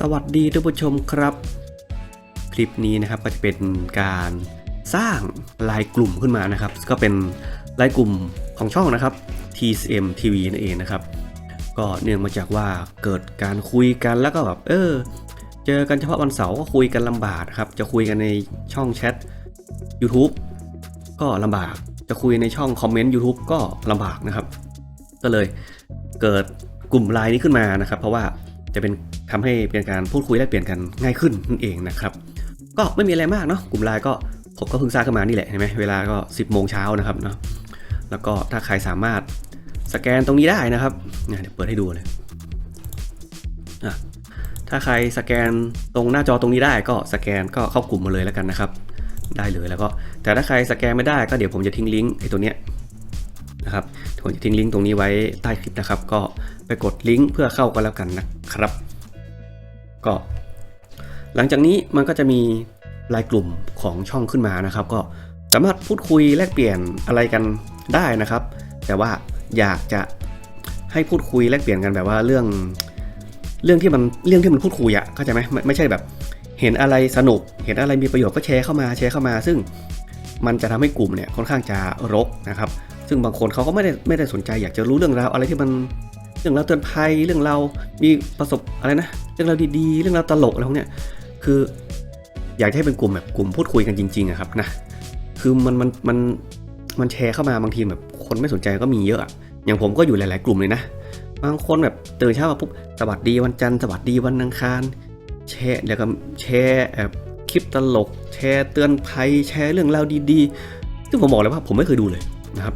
สวัสดีท่านผู้ชมครับ คลิปนี้นะครับก็จะเป็นการสร้างไลน์กลุ่มขึ้นมานะครับ ก็เป็นไลน์กลุ่มของช่องนะครับ TCM TV นั่นเองนะครับ ก็เนื่องมาจากว่าเกิดการคุยกันแล้วก็แบบเออ เจอกันเฉพาะวันเสาร์ก็คุยกันลำบากครับ จะคุยกันในช่องแชท YouTube ก็ลำบากจะคุยในช่องคอมเมนต์ YouTube ก็ลำบากนะครับ ก็เลยเกิดกลุ่มไลน์นี้ขึ้นมานะครับ เพราะว่า จะเป็นทำให้เป็นการพูดคุยแลกเปลี่ยนกันง่ายขึ้นนั่นเองนะครับ ก็ไม่มีอะไรมากเนาะกลุ่มไลน์ก็ผมก็เพิ่งสร้างขึ้นมานี่แหละเห็นไหมเวลาก็ 10โมงเช้านะครับเนาะแล้วก็ถ้าใครสามารถสแกนตรงนี้ได้นะครับเนี่ยเดี๋ยวเปิดให้ดูเลยอะถ้าใครสแกนตรงหน้าจอตรงนี้ได้ก็สแกนก็เข้ากลุ่มมาเลยแล้วกันนะครับ ได้เลยแล้วก็แต่ถ้าใครสแกนไม่ได้ก็เดี๋ยวผมจะทิ้งลิงก์ไอ้ตัวเนี้ยนะครับผมจะทิ้งลิงก์ตรงนี้ไว้ใต้คลิปนะครับ ก็ ไปกดลิงก์เพื่อเข้ากันแล้วกันนะครับ ก็ หลังจากนี้มันก็จะมีรายกลุ่มของช่องขึ้นมานะครับ ก็สามารถพูดคุยแลกเปลี่ยนอะไรกันได้นะครับ แต่ว่าอยากจะให้พูดคุยแลกเปลี่ยนกันแบบว่าเรื่อง เรื่องที่มันเรื่องที่มันพูดคุยอะเข้าใจไหมไม่ไม่ใช่แบบ เห็นอะไรสนุก เห็นอะไรมีประโยชน์ก็แชร์เข้ามาแชร์เข้ามา ซึ่งมันจะทำให้กลุ่มเนี่ยค่อนข้างจะรกนะครับ ซึ่งบางคนเขาก็ไม่ได้ไม่ได้สนใจอยากจะรู้เรื่องราวอะไรที่มัน รื่องราวเตือนภัยเรื่องเราวมีประสบอะไรนะ เรื่องราวดีๆ เรื่องราวตลกอะไรพวกเนี้ยคืออยากให้เป็นกลุ่มแบบกลุ่มพูดคุยกันจริงๆอะครับนะคือมันมันมันมันแชร์เข้ามาบางทีแบบคนไม่สนใจก็มีเยอะอะ อย่างผมก็อยู่หลาย ๆ กลุ่มเลยนะ บางคนแบบตื่นเช้ามาปุ๊บสวัสดีวันจันทร์สวัสดีวันอังคารแชร์แล้วก็แชร์แบบคลิปตลก แชร์เตือนภัยแชร์เรื่องราวดีๆ ซึ่งผมบอกเลยว่าผมไม่เคยดูเลยนะครับ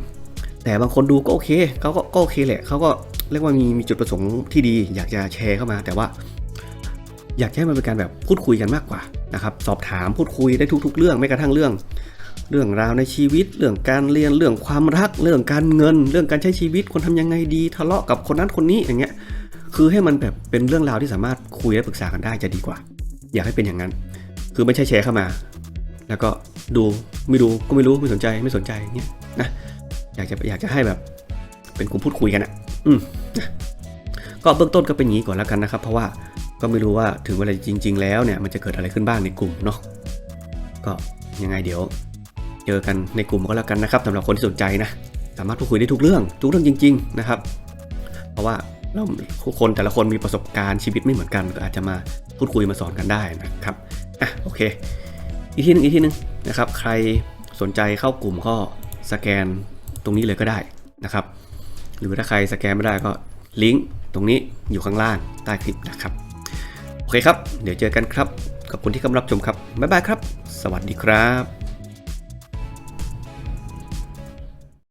แต่บางคนดูก็โอเคเขาก็ก็โอเคแหละเขาก็ เรียกว่ามีมีจุดประสงค์ที่ดี อยากจะแชร์เข้ามา แต่ว่า อยากให้มันเป็นการแบบพูดคุยกันมากกว่านะครับ สอบถามพูดคุยได้ทุก ๆ เรื่องไม่กระทั่งเรื่อง เรื่องราวในชีวิต เรื่องการเรียนเรื่องความรัก เรื่องการเงิน เรื่องการใช้ชีวิตคนทำยังไงดี ทะเลาะกับคนนั้นคนนี้อย่างเงี้ยคือให้มันแบบเป็นเรื่องราวที่สามารถคุยและปรึกษากันได้จะดีกว่า อยากให้เป็นอย่างนั้น คือไม่ใช่แชร์เข้ามา แล้วก็ดูไม่ดูก็ไม่รู้ไม่สนใจไม่สนใจเงี้ยนะอยากจะอยากจะให้แบบเป็นกลุ่มพูดคุยกันอะ อืมก็เบื้องต้นก็เป็นอย่างนี้ก่อนแล้วกันนะครับ เพราะว่าก็ไม่รู้ว่าถึงเวลาจริง ๆ แล้วเนี่ยมันจะเกิดอะไรขึ้นบ้างในกลุ่มเนาะก็ยังไงเดี๋ยว เจอกันในกลุ่มก็แล้วกันนะครับสำหรับคนที่สนใจนะสามารถพูดคุยได้ทุกเรื่อง ทุกเรื่องจริง ๆ นะครับ เพราะว่าเราคนแต่ละคนมีประสบการณ์ชีวิตไม่เหมือนกันก็อาจจะมาพูดคุยมาสอนกันได้นะครับอะโอเค อีกทีหนึงอีกทีหนึงนะครับ ใครสนใจเข้ากลุ่มก็สแกนตรงนี้เลยก็ได้นะครับ หรือถ้าใครสแกนไม่ได้ก็ลิงก์ตรงนี้อยู่ข้างล่างใต้คลิปนะครับ โอเคครับ เดี๋ยวเจอกันครับ ขอบคุณที่เข้ามารับชมครับ บ๊ายบายครับ สวัสดีครับ